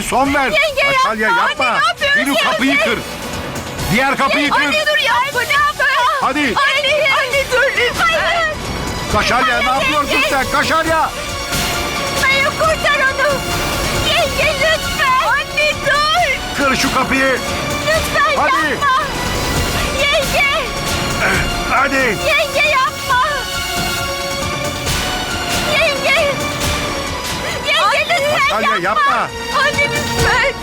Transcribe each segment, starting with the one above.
bir son ver. Yenge yapma. yapma. Anne, ne yapıyorsun Bir kapıyı yenge? kır. Diğer kapıyı kır. Anne dur yapma ne yapıyorsun? Hadi. Anne, anne dur lütfen. Kaşalya ne yapıyorsun sen? Kaşalya. Hayır kurtar onu. Yenge lütfen. Anne dur. Kır şu kapıyı. Lütfen Hadi. yapma. Yenge. Hadi. Yenge yapma. Kaşalya yapma. Anne lütfen.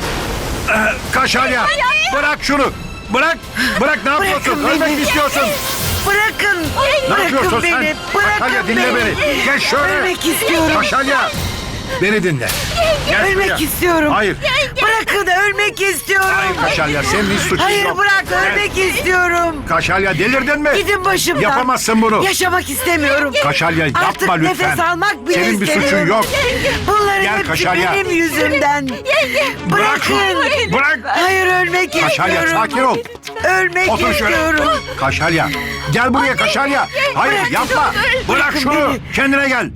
Kaşalya. Hayır. Bırak şunu. Bırak. Bırak ne yapıyorsun? Bırakın Ölmek beni. mi istiyorsun? Bırakın. Ne Bırakın yapıyorsun beni. sen? Bırakın Kaşalya dinle beni. beni. Gel şöyle. Ölmek istiyorum. Kaşalya. Beni dinle. Gel Ölmek şuraya. istiyorum. Hayır. Bırakın ölmek istiyorum. Hayır Kaşalya senin hiç suçun Hayır yok. bırak Gel. ölmek istiyorum. Kaşalya delirdin mi? Gidin başımdan. Yapamazsın bunu. Yaşamak istemiyorum. Kaşalya yapma Artık lütfen. nefes almak bile Senin bir suçun istemiyorum. yok. Bunların Gel hepsi Kaşalya. benim yüzümden. Bırak. Bırakın. Bırak. Hayır ölmek Kaşalya istiyorum. sakin ol. Ölmek Otur şöyle. istiyorum. Kaşalya. Gel buraya Kaşalya. Hayır yapma. Bırak Bırakın şunu. beni. Kendine gel.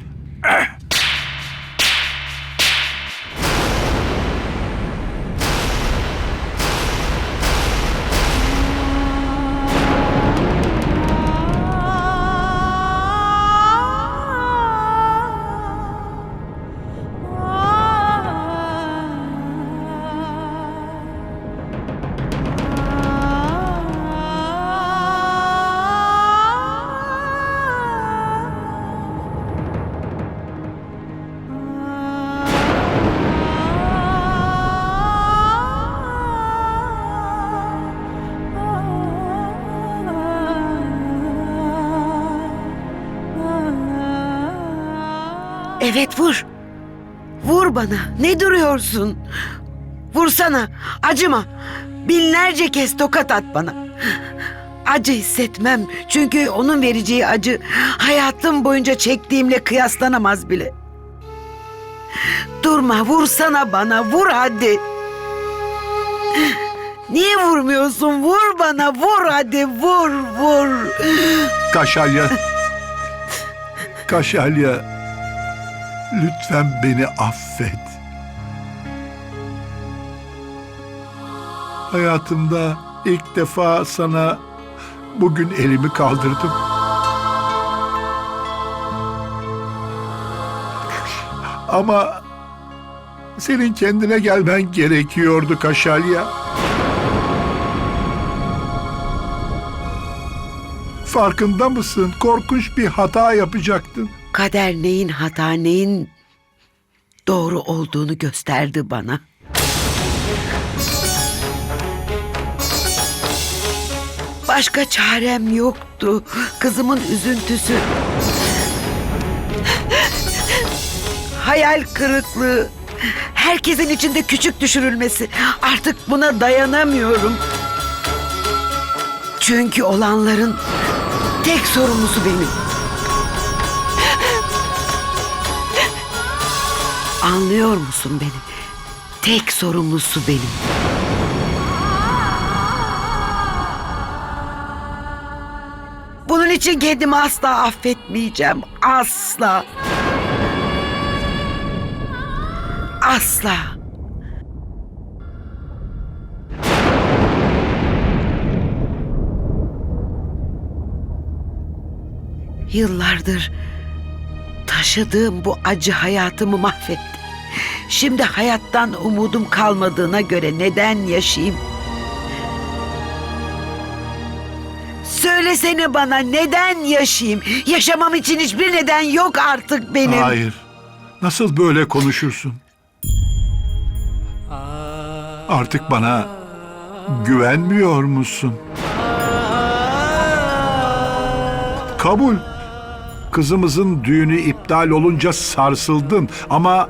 Evet vur. Vur bana. Ne duruyorsun? Vursana. Acıma. Binlerce kez tokat at bana. Acı hissetmem. Çünkü onun vereceği acı hayatım boyunca çektiğimle kıyaslanamaz bile. Durma vursana bana vur hadi. Niye vurmuyorsun? Vur bana vur hadi vur vur. Kaşalya. Kaşalya. Lütfen beni affet. Hayatımda ilk defa sana bugün elimi kaldırdım. Ama senin kendine gelmen gerekiyordu Kaşalya. Farkında mısın? Korkunç bir hata yapacaktın. Kader neyin hata neyin doğru olduğunu gösterdi bana. Başka çarem yoktu. Kızımın üzüntüsü. Hayal kırıklığı. Herkesin içinde küçük düşürülmesi. Artık buna dayanamıyorum. Çünkü olanların tek sorumlusu benim. Anlıyor musun beni? Tek sorumlusu benim. Bunun için kendimi asla affetmeyeceğim. Asla. Asla. Yıllardır taşıdığım bu acı hayatımı mahvetti. Şimdi hayattan umudum kalmadığına göre neden yaşayayım? Söylesene bana neden yaşayayım? Yaşamam için hiçbir neden yok artık benim. Hayır. Nasıl böyle konuşursun? Artık bana güvenmiyor musun? Kabul. Kızımızın düğünü iptal olunca sarsıldın ama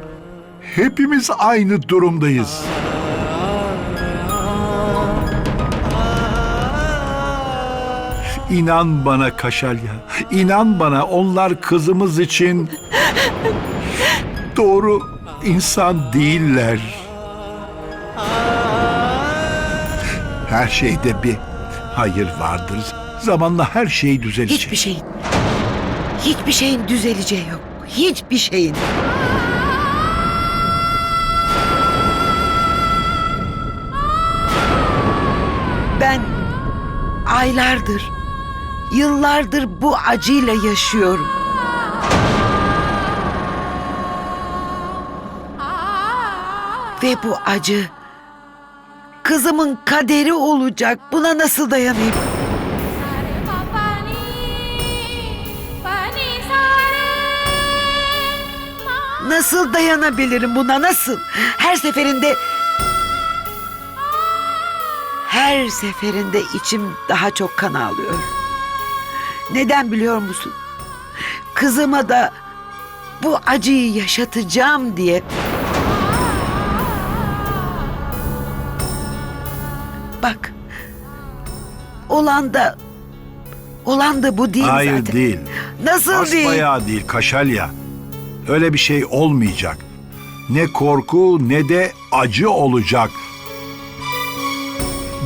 hepimiz aynı durumdayız. İnan bana Kaşalya. İnan bana onlar kızımız için doğru insan değiller. Her şeyde bir hayır vardır. Zamanla her şey düzelecek. Hiçbir şeyin, Hiçbir şeyin düzeleceği yok. Hiçbir şeyin. Ben aylardır, yıllardır bu acıyla yaşıyorum. Ve bu acı kızımın kaderi olacak. Buna nasıl dayanayım? Nasıl dayanabilirim buna nasıl? Her seferinde her seferinde içim daha çok kan ağlıyor. Neden biliyor musun? Kızıma da bu acıyı yaşatacağım diye. Bak. Olan da olan da bu değil Hayır zaten. değil. Nasıl değil? Basbayağı değil Kaşalya. Öyle bir şey olmayacak. Ne korku ne de acı olacak.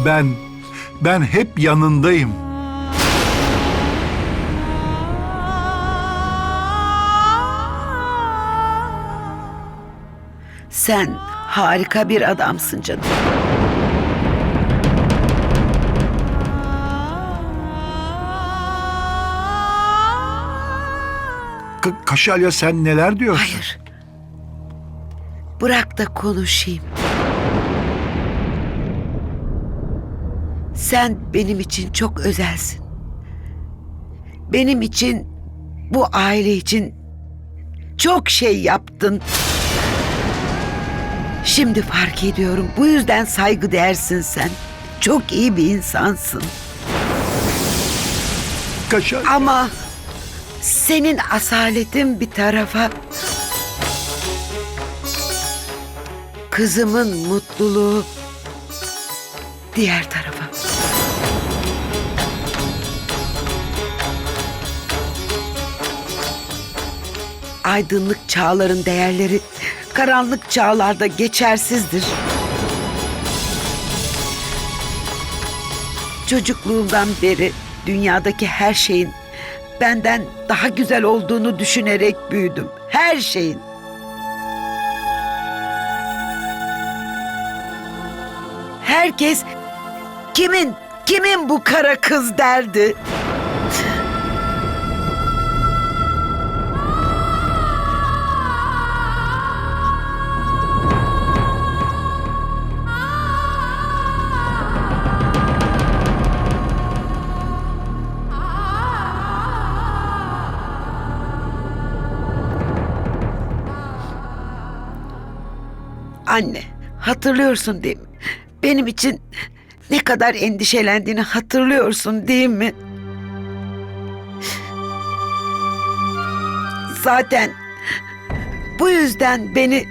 Ben, ben hep yanındayım. Sen harika bir adamsın canım. Ka- Kaşalya sen neler diyorsun? Hayır. Bırak da konuşayım. Sen benim için çok özelsin. Benim için, bu aile için çok şey yaptın. Şimdi fark ediyorum. Bu yüzden saygı değersin sen. Çok iyi bir insansın. Kaşalya. Ama senin asaletin bir tarafa kızımın mutluluğu diğer tarafa. Aydınlık çağların değerleri karanlık çağlarda geçersizdir. Çocukluğumdan beri dünyadaki her şeyin benden daha güzel olduğunu düşünerek büyüdüm. Her şeyin. Herkes kimin kimin bu kara kız derdi. Anne, hatırlıyorsun değil mi? Benim için ne kadar endişelendiğini hatırlıyorsun değil mi? Zaten bu yüzden beni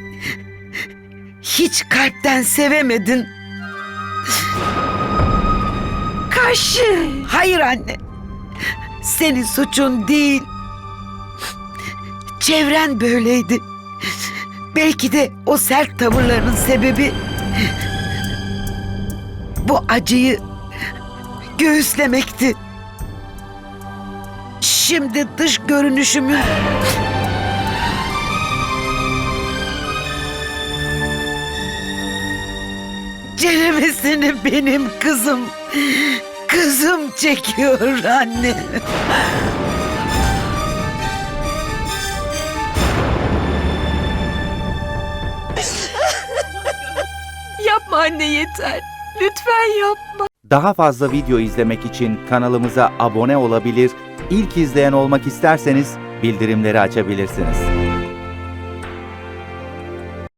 hiç kalpten sevemedin. Karşı. Hayır anne. Senin suçun değil. Çevren böyleydi. Belki de o sert tavırlarının sebebi bu acıyı göğüslemekti. Şimdi dış görünüşümün ceremesini benim kızım kızım çekiyor anne. Yapma anne yeter. Lütfen yapma. Daha fazla video izlemek için kanalımıza abone olabilir, ilk izleyen olmak isterseniz bildirimleri açabilirsiniz.